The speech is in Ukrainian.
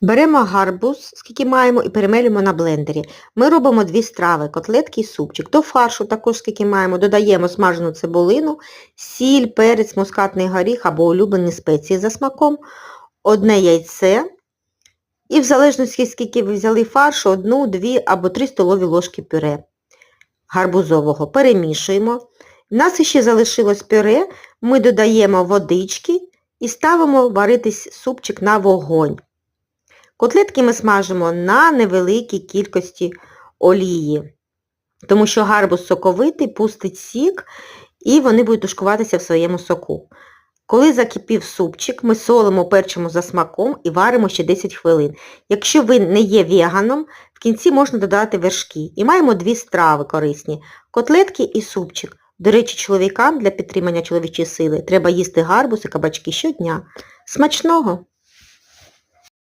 Беремо гарбуз, скільки маємо, і перемелюємо на блендері. Ми робимо дві страви, котлетки і супчик. До фаршу також, скільки маємо, додаємо смажену цибулину, сіль, перець, мускатний горіх або улюблені спеції за смаком, одне яйце. І в залежності, скільки ви взяли фаршу, одну, дві або три столові ложки пюре гарбузового. Перемішуємо. У нас ще залишилось пюре, ми додаємо водички і ставимо варитись супчик на вогонь. Котлетки ми смажимо на невеликій кількості олії, тому що гарбуз соковитий, пустить сік, і вони будуть тушкуватися в своєму соку. Коли закипів супчик, ми солимо, перчимо за смаком і варимо ще 10 хвилин. Якщо ви не є веганом, в кінці можна додати вершки. І маємо дві страви корисні – котлетки і супчик. До речі, чоловікам для підтримання чоловічої сили треба їсти гарбуз і кабачки щодня. Смачного!